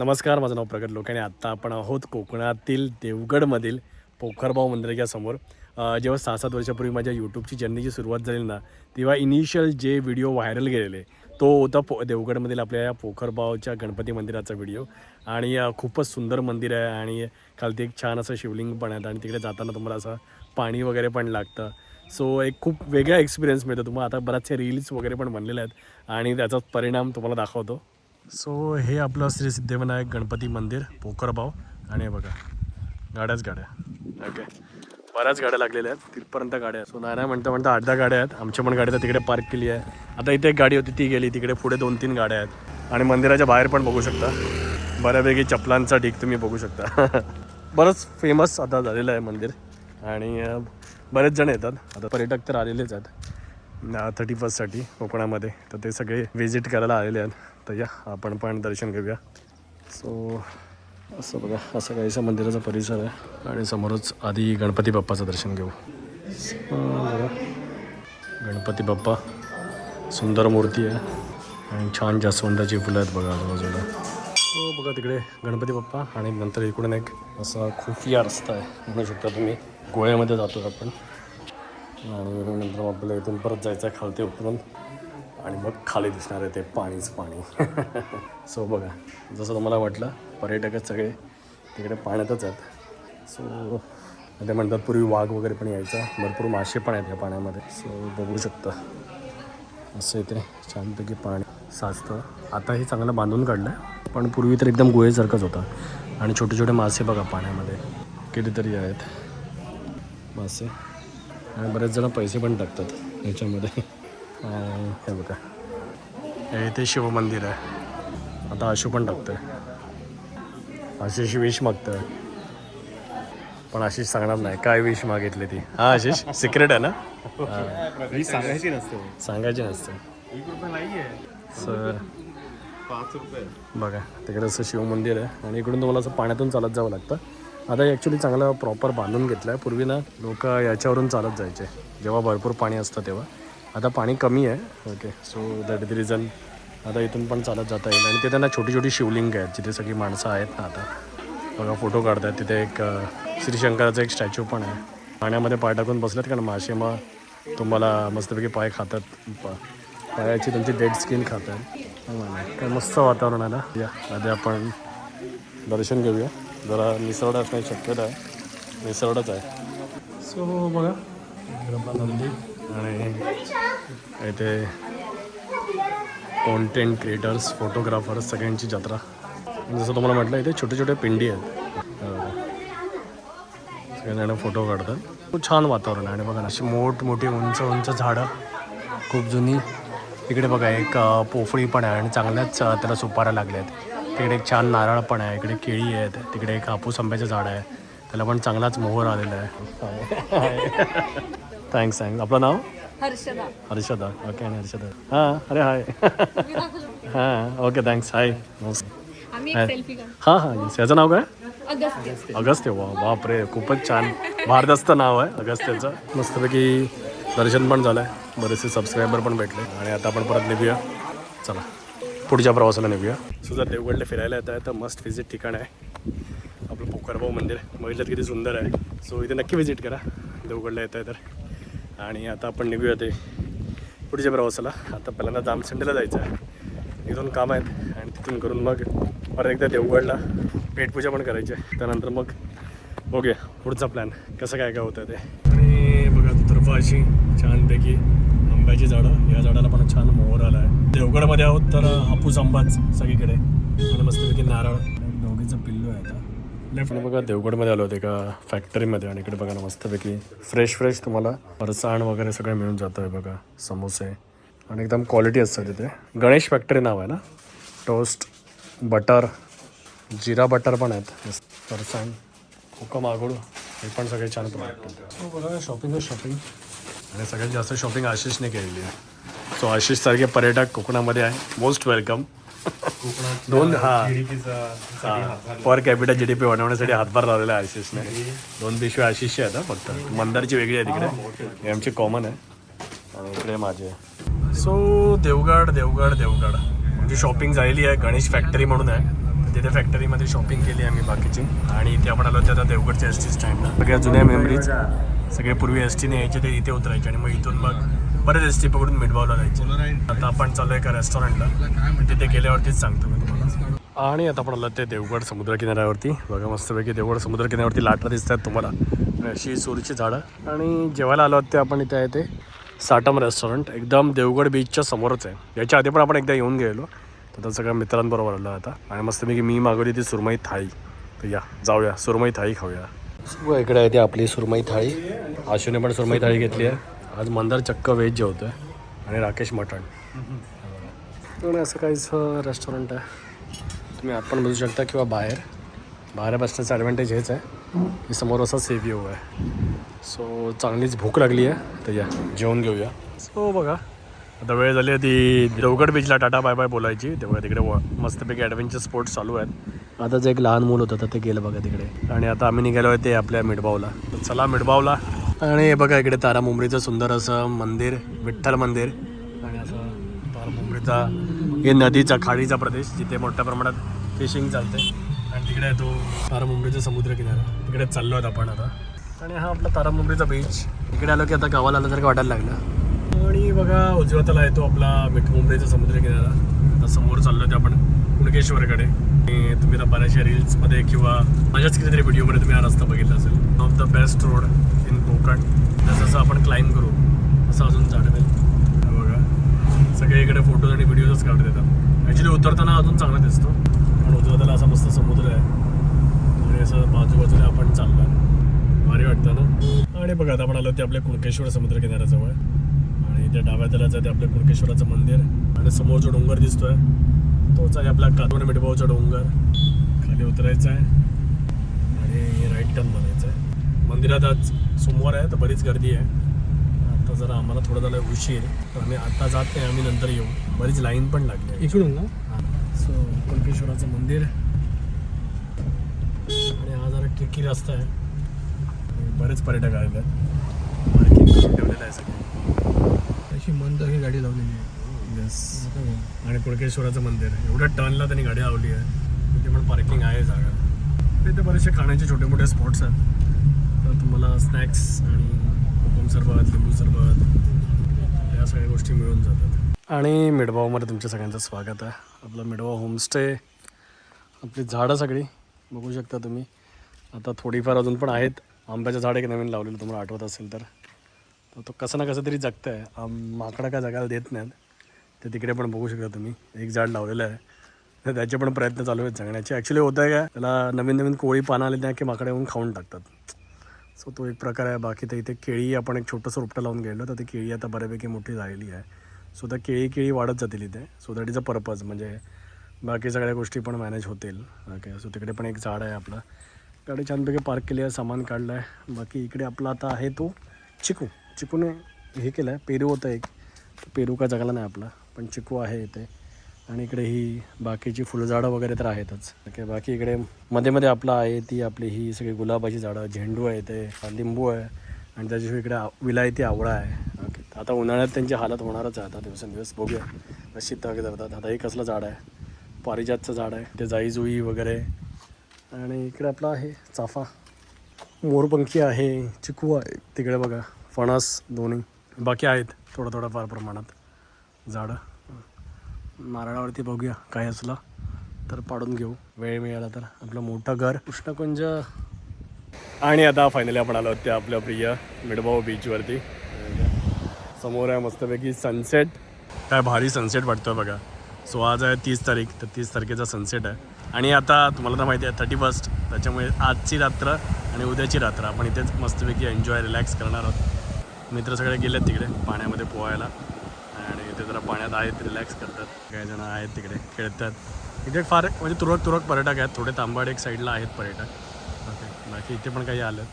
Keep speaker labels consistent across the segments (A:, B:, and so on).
A: नमस्कार माझं नाव प्रगत लोक आणि आत्ता आपण आहोत कोकणातील देवगडमधील पोखरबाव मंदिराच्या समोर जेव्हा सहा सात वर्षापूर्वी माझ्या यूट्यूबची जर्नीची सुरुवात झाली ना तेव्हा इनिशियल जे व्हिडिओ व्हायरल गेलेले तो होता पो देवगडमधील आपल्या या पोखरबावच्या गणपती मंदिराचा व्हिडिओ आणि खूपच सुंदर मंदिर आहे आणि खालती एक छान असं शिवलिंग पण आहे आणि तिकडे जाताना तुम्हाला असं पाणी वगैरे पण लागतं. सो एक खूप वेगळा एक्सपिरियन्स मिळतो. तुम्हाला आता बराचसे रील्स वगैरे पण बनलेले आहेत आणि त्याचा परिणाम तुम्हाला दाखवतो. सो हे आपलं श्री सिद्धिविनायक गणपती मंदिर पोखरबाव. आणि बघा गाड्याच गाड्या. ओके बऱ्याच गाड्या लागलेल्या आहेत. तिथपर्यंत गाड्या सो नारायण म्हणता म्हणता आठ दहा गाड्या आहेत. आमच्या पण गाडी तर तिकडे पार्क केली आहे. आता इथे एक गाडी होती ती गेली. तिकडे पुढे दोन तीन गाड्या आहेत. आणि मंदिराच्या बाहेर पण बघू शकता. बऱ्यापैकी चपलांचा ढीक तुम्ही बघू शकता. बरंच फेमस आता झालेलं आहे मंदिर. आणि बरेच जण येतात. आता पर्यटक तर आलेलेच आहेत. थर्टी फर्स्टसाठी कोकणामध्ये. तर ते सगळे व्हिजिट करायला आलेले आहेत. तर या आपण पण दर्शन घेऊया. सो असं बघा असं काहीसा मंदिराचा परिसर आहे. आणि समोरच आधी गणपती बाप्पाचं दर्शन घेऊ. गणपती बाप्पा सुंदर मूर्ती आहे. आणि छान जास्वंदाची फुलं आहेत बघा आजूबाजूला. हो बघा तिकडे गणपती बाप्पा आणि नंतर इकडून एक असा खुफिया रस्ता आहे. म्हणू शकता तुम्ही गोव्यामध्ये जातो आपण. आणि नंतर मग आपल्याला इथून परत जायचं आहे खालते उतरून. आणि मग खाली दिसणार आहे ते पाणीच पाणी. सो बघा जसं तुम्हाला वाटलं पर्यटकच सगळे तिकडे पाण्यातच आहेत. सो ते म्हणतात पूर्वी वाघ वगैरे पण यायचा. भरपूर मासे पण आहेत या पाण्यामध्ये. सो बघू शकता. असं इथे छानपैकी पाणी साचतं. आता हे चांगलं बांधून काढलं आहे पण पूर्वी तर एकदम गुहेसारखंच होता. आणि छोटे छोटे मासे बघा पाण्यामध्ये. कितीतरी आहेत मासे. आणि बरेच जण पैसे पण टाकतात याच्यामध्ये. हे बघा. हे इथे शिवमंदिर आहे. आता आशू पण टाकतोय. आशिष विश मागतोय. पण आशिष सांगणार नाही. काय विश मागितली ती? हा आशिष सिक्रेट आहे ना?
B: ही सांगायची नसते.
A: सांगायची नसते.
B: एक रुपये नाहीये.
A: सर बघा तिकडे असं शिवमंदिर आहे. आणि इकडून तुम्हाला असं पाण्यातून चालत जावं लागतं. आता ॲक्च्युली चांगलं प्रॉपर बांधून घेतलं आहे पूर्वी ना लोक याच्यावरून चालत जायचे. जेव्हा भरपूर पाणी असतं तेव्हा. आता पाणी कमी आहे. Okay so that is reason आता इथून पण चालत जाता येईल. आणि तिथे ना छोटी छोटी शिवलिंग आहेत जिथे सगळी माणसं आहेत ना आता. बघा फोटो काढतात तिथे एक श्रीशंकराचा एक स्टॅच्यू पण आहे. पाण्यामध्ये पाय टाकून बसलेत कारण मासे मग तुम्हाला मस्तपैकी पाय खातात. पायाची तुमची डेड स्किन खातात. काय मस्त वातावरण आहे ना? या आधी आपण दर्शन घेऊया. जरा निसरड असण्याची शक्यता आहे. निसरडच आहे. सो बघा. नंदी आणि इथे कॉन्टेंट क्रिएटर्स फोटोग्राफर्स सगळ्यांची जत्रा. जसं तुम्हाला म्हटलं इथे छोटे छोटे पिंडी आहेत. अं, सगळेजण फोटो काढतात. खूप छान वातावरण आहे. आणि बघा ना अशी मोठमोठी उंच उंच झाडं. खूप जुनी. इकडे बघा एक पोफळी पण आहे आणि चांगल्याच त्याला सुपाऱ्या लागल्या आहेत तिकडे एक छान नारळ पण आहे. इकडे केळी आहेत. तिकडे एक हापूस आंब्याचं झाड आहे. त्याला पण चांगलाच मोहर आलेला आहे. थँक्स थँक्स आपलं नाव
C: हर्षदा
A: हर्षदा ओके आणि हर्षदा हां अरे हाय हां ओके थँक्स हाय नमस्कार हां हां येस याचं नाव काय
C: अगस्त्य
A: वा बापरे खूपच छान भारदस्त नाव आहे अगस्त्याचं मस्तपैकी दर्शन पण झालं आहे बरेचसे सबस्क्रायबर पण भेटले आणि आता आपण परत निघूया चला पुढच्या प्रवासाला निघूया सो जर देवगडला फिरायला येत आहे तर मस्ट व्हिजिट ठिकाण आहे आपलं पोखरभाऊ मंदिर बघितलं किती सुंदर आहे सो इथे नक्की व्हिजिट करा देवगडला येत आहे तर आणि आता आपण निघूया ते पुढच्या प्रवासाला. आता पहिल्यांदा जामसंडेला जायचं आहे. इथून काम आहेत आणि तिथून करून मग परत एकदा देवगडला पेटपूजा पण करायची आहे. त्यानंतर मग बघूया पुढचा प्लॅन कसं काय काय होतं ते. आणि बघा दुतर्फा अशी छानपैकी आंब्याची झाडं. या झाडाला पण छान मोहर आला आहे. देवगडमध्ये आहोत तर हापूस आंबाच सगळीकडे. आणि मस्तपैकी नारळ. दोघीचं पिल्लू लेफ्ट बघा देवगडमध्ये आलो होते एका फॅक्टरीमध्ये आणि इकडे बघा ना मस्तपैकी फ्रेश फ्रेश तुम्हाला फरसाण वगैरे सगळं मिळून जातं आहे बघा समोसे. आणि एकदम क्वालिटी असतं तिथे. गणेश फॅक्टरी नाव आहे ना? टोस्ट बटर जिरा बटर पण आहेत. फरसाण कोकम आगोड हे पण सगळे छान प्रोडक्ट सो बघा शॉपिंग शॉपिंग आणि सगळ्यात जास्त शॉपिंग आशिषने केलेली आहे. सो आशिषसारखे पर्यटक कोकणामध्ये आहे. मोस्ट वेलकम दोन हा. Per capita G D P बनवण्यासाठी हातभार लावलेला आहे आशिषने दोन पिशव्या आशिषच्या आहेत हा फक्त. मंदारची वेगळी आहे तिकडे. हे आमची कॉमन आहे. आणि इकडे माझे. आहे सो देवगड देवगड देवगड. म्हणजे शॉपिंग झालेली आहे. गणेश फॅक्टरी म्हणून आहे. तिथे फॅक्टरीमध्ये शॉपिंग केली आम्ही बाकीची. आणि इथे आपण आलो होतो आता देवगडच्या एस टी स्टँडला सगळ्या जुन्या मेमरीज सगळे पूर्वी एस टीने यायचे ते इथे उतरायचे आणि मग इथून मग बरेच एस टी पकडून मिडबावला जायचे. आता आपण चालू एका रेस्टॉरंटला तिथे गेल्यावरतीच सांगतो मी तुम्हाला. आणि आता आपण आलो ते देवगड समुद्रकिनाऱ्यावरती बघा मस्तपैकी देवगड समुद्रकिनाऱ्यावरती लाटा दिसत आहेत तुम्हाला. अशी सोरीची झाडं. आणि जेवायला आलो आहोत ते आपण इथे आहे ते साटम रेस्टॉरंट एकदम देवगड बीचच्या समोरच आहे. याच्या आधी पण आपण एकदा येऊन गेलो तर त्या सगळ्या मित्रांबरोबर आलो आता. आणि मस्तपैकी मी मागवली ती सुरमई थाळी. तर या जाऊया. सुरमई थाळी खाऊया. सो इकडे आहे ती आपली सुरमई थाळी. आशूने पण सुरमई थाळी घेतली आहे. आज मंदार चक्क व्हेज जेवतो आहे आणि राकेश मटण. पण असं काहीच रेस्टॉरंट आहे? तुम्ही आत पण बसू शकता किंवा बाहेर. बाहेर बसण्याचं ॲडव्हान्टेज हेच आहे. की समोर असा सेफ व्ह्यू आहे. सो चांगलीच भूक लागली आहे. तर या जेवण घेऊया. सो बघा. आता वेळ झाली आहे ती देवगड बीचला टाटा बाय बाय बोलायची. तेव्हा तिकडे मस्तपैकी ॲडव्हेंचर स्पोर्ट्स चालू आहेत. आताच एक लहान मूल होतं तर ते गेलं बघा तिकडे. आणि आता आम्ही निघालो आहे ते आपल्या मिडबावला तर चला मिडबावला आणि हे बघा इकडे तारा मुंबईचं सुंदर असं मंदिर विठ्ठल मंदिर. आणि असं तारा मुंबईचा हे नदीचा खाडीचा प्रदेश जिथे मोठ्या प्रमाणात फिशिंग चालते आणि तिकडे तो तारा मुंबईचा समुद्र किनारा तिकडे चाललो आहोत आपण आता. आणि हा आपला तारा मुंबईचा बीच इकडे आलो की आता गावाला आल्यासारखं वाटायला लागलं. आणि बघा उजव्या येतो आपला मिठ मुंबईचा समुद्र किनारा आता समोर चाललो ते आपण. कुणकेश्वरकडे आणि तुम्ही आता बऱ्याचशा रील्समध्ये किंवा माझ्याच कितीतरी व्हिडिओमध्ये तुम्ही हा रस्ता बघितला असेल. One of the best road in Konkan. जसं जसं आपण क्लाइंब करू असं अजून जाणवेल बघा. सगळे इकडे फोटोज आणि व्हिडिओजच काढत येतात ॲक्च्युली उतरताना अजून चांगला दिसतो. पण उतरताना असा मस्त समुद्र आहे. आणि असं बाजूबाजूने आपण चाललो भारी वाटतं ना? आणि बघा आता आपण आलो ते आपल्या कुणकेश्वर समुद्र किनाऱ्याजवळ आणि त्या डाव्या तलाचं ते आपल्या कुणकेश्वराचं मंदिर. आणि समोर जो डोंगर दिसतोय. तोच आहे आपला कातवण मिठभाऊचा डोंगर. खाली उतरायचं आहे. आणि राईट टर्न मारायचं आहे. मंदिरात आज सोमवार आहे तर बरीच गर्दी आहे. आता जरा आम्हाला थोडं झालं उशीर. तर आम्ही आता जात नाही आम्ही नंतर येऊ. बरीच लाईन पण लागली आहे.
D: इकडून ना?
A: सो कुणकेश्वराचं मंदिर. आणि हा जरा ट्रिकी रस्ता आहे. बरेच पर्यटक आलेले आहेत. करून ठेवलेलं आहे सगळं.
D: अशी मंद ही गाडी लावलेली आहे.
A: येस. आणि कुणकेश्वराचं मंदिर. एवढ्या टर्नला त्यांनी गाडी लावली आहे. तिथे पण पार्किंग आहे जागा. तिथे बरेचसे खाण्याचे छोटे मोठे स्पॉट्स आहेत. तर तुम्हाला स्नॅक्स आणि कोकम सरबत लिंबू सरबत या सगळ्या गोष्टी मिळून जातात. आणि मिडबावमध्ये तुमच्या सगळ्यांचं स्वागत आहे. आपलं मिडबाव होमस्टे आपली झाडं सगळी बघू शकता तुम्ही. आता थोडीफार अजून पण आहेत. आंब्याचं झाड एक नवीन लावलेलं तुम्हाला आठवत असेल तर. तो कसं ना कसं तरी जगतं आहे आम माकडं काय जगायला देत नाहीत. ते तिकडे पण बघू शकता तुम्ही. एक झाड लावलेलं आहे. तर त्याचे पण प्रयत्न चालू आहेत जगण्याचे ॲक्च्युली होतं आहे काय त्याला नवीन नवीन कोळी पानं आले त्या की माकडे येऊन खाऊन टाकतात. सो तो एक प्रकार आहे. बाकी तर इथे केळी आपण एक छोटंसं रोपटं लावून गेलो तर ती केळी आता बऱ्यापैकी मोठी झालेली आहे. सो त्या केळी केळी वाढत जातील इथे. So that is a purpose म्हणजे बाकी सगळ्या गोष्टी पण मॅनेज होतील. ओके सो तिकडे पण एक झाड आहे आपलं. गाडी छानपैकी पार्क केली आहे सामान काढलं आहे बाकी इकडे आपला आता आहे तो चिकू. चिकूने हे केलं आहे पेरू होतं एक. पेरू का जगला नाही आपला पण चिकू आहे इथे. आणि इकडे ही बाकीची फुलझाडं वगैरे तर आहेतच. ओके बाकी इकडे मध्ये मध्ये आपलं आहे ती आपली ही सगळी गुलाबाची झाडं झेंडू आहे ते लिंबू आहे. आणि त्याच्याशिवाय इकडे विलायती आवळा आहे. ओके आता उन्हाळ्यात त्यांची हालत होणारच आहे. आता दिवसेंदिवस बघूया. कशी तग धरतात. आता हे कसलं झाड आहे? पारिजातचं झाड आहे. ते जाईजुई वगैरे. आणि इकडे आपला आहे चाफा. मोरपंखी आहे चिकू आहे. तिकडे बघा फणस दोन्ही. बाकी आहेत. थोडं थोडं फार प्रमाणात झाडं. नारळावरती बघूया काय असलं तर पाडून घेऊ. वेळ मिळाला तर. आपलं मोठं घर. कृष्णकुंज आणि आता फायनली आपण आलो आहोत त्या आपल्या प्रिय मिडभाऊ बीचवरती समोर आहे मस्तपैकी सनसेट काय भारी सनसेट वाटतोय बघा. सो आज आहे तीस तारीख. तर तीस तारखेचा सनसेट आहे. आणि आता तुम्हाला तर माहिती आहे थर्टी फर्स्ट त्याच्यामुळे आजची रात्र आणि उद्याची रात्र आपण इथेच मस्तपैकी एन्जॉय रिलॅक्स करणार आहोत. मित्र सगळे गेलेत तिकडे पाण्यामध्ये पोहायला. आणि ते जरा पाण्यात आहेत रिलॅक्स करतात. काही जण आहेत तिकडे खेळतात. इथे फार म्हणजे तुरळक तुरळक पर्यटक आहेत. थोडे तांबाड एक साईडला आहेत पर्यटक. ओके बाकी इथे पण काही आलं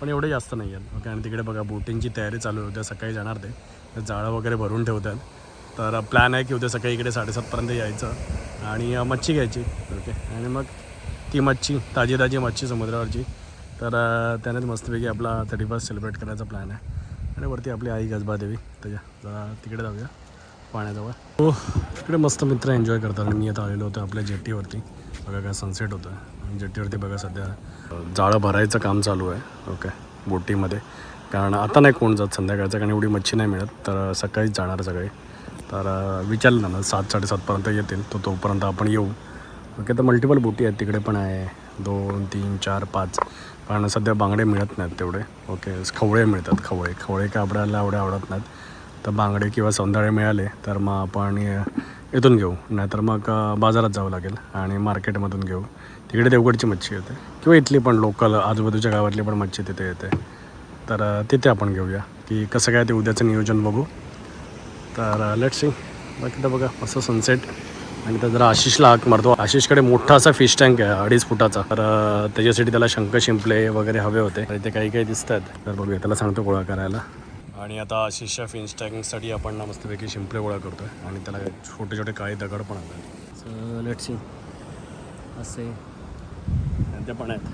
A: पण एवढे जास्त नाही आहेत. ओके आणि तिकडे बघा बोटिंगची तयारी चालू आहे. उद्या सकाळी जाणार ते. जाळं वगैरे भरून ठेवतात. तर प्लॅन आहे की उद्या सकाळी इकडे साडेसातपर्यंत यायचं. आणि मच्छी घ्यायची. ओके आणि मग ती मच्छी ताजी ताजी मच्छी समुद्रावरची. तर त्यानेच मस्तपैकी आपला थर्टी फर्स्ट सेलिब्रेट करायचा प्लॅन आहे. आणि वरती आपली आई गजबा देवी. त्याच्या जरा तिकडे जाऊया पाण्याजवळ. हो तिकडे मस्त मित्र एन्जॉय करतात. आणि मी आता आलेलो होतो आपल्या जेट्टीवरती बघा काय सनसेट होतं. आणि जेटीवरती बघा सध्या जाळं भरायचं काम चालू आहे. ओके बोटीमध्ये. कारण आता नाही कोण जात संध्याकाळचं कारण एवढी मच्छी नाही मिळत. तर सकाळीच जाणार सगळे. तर विचारलं ना मला सात साडेसातपर्यंत येतील. तो तोपर्यंत आपण येऊ. ओके तर मल्टिपल बोटी आहेत तिकडे पण आहे. दोन तीन चार पाच. कारण सध्या बांगडे मिळत नाहीत तेवढे. ओके खवळे मिळतात खवळे. खवळे काय आपल्याला एवढे आवडत नाहीत. तर बांगडे किंवा सौंदर्य मिळाले तर मग आपण इथून घेऊ. नाहीतर मग बाजारात जावं लागेल आणि मार्केटमधून घेऊ. तिकडे देवगडची मच्छी येते. किंवा इथली पण लोकल आजूबाजूच्या गावातली पण मच्छी तिथे येते. तर तिथे आपण घेऊया. की कसं काय ते उद्याचं नियोजन बघू. तर लेट सी बाकी तर बघा असं सनसेट आणि तर जरा आशिषला हाक मारतो. आशिषकडे मोठा असा फिश टँक आहे अडीच फुटाचा. तर त्याच्यासाठी त्याला शंख शिंपले वगैरे हवे होते. तर इथे काही काही दिसतात तर बघूया त्याला सांगतो गोळा करायला. आणि आता आशिषच्या फिश टँकसाठी आपण ना मस्तपैकी शिंपले गोळा करतोय. आणि त्याला छोटे छोटे काळे दगड पण आणतात लेट सी असे ते पण आहेत.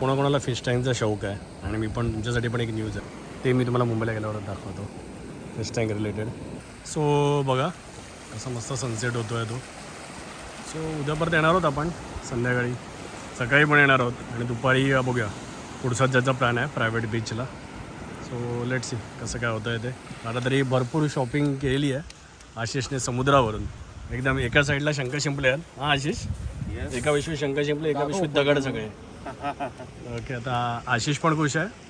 A: कोणाकोणाला फिश टँकचा शौक आहे. आणि मी पण तुमच्यासाठी पण एक न्यूज आहे. ते मी तुम्हाला मुंबईला गेल्यावर दाखवतो. फिश टँक रिलेटेड सो बघा असं मस्त सनसेट होतो आहे तो. सो उद्या परत येणार आहोत आपण संध्याकाळी. सकाळी पण येणार आहोत आणि दुपारी बघूया. पुढचा ज्याचा प्लॅन आहे प्रायव्हेट बीचला सो लेट सी कसं काय होतं आहे ते. आता तरी भरपूर शॉपिंग केलेली आहे आशिषने समुद्रावरून. एकदम एका साईडला शंख शिंपले आहेत. हां आशिष? एका विश्वी शंख शिंपले एका विश्वीत दगड सगळे. ओके आता आशिष पण खुश आहे.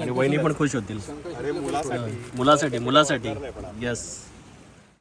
A: आणि वहिनी पण खुश होतील.
B: अरे मुलासाठी.
A: मुलासाठी मुलासाठी. येस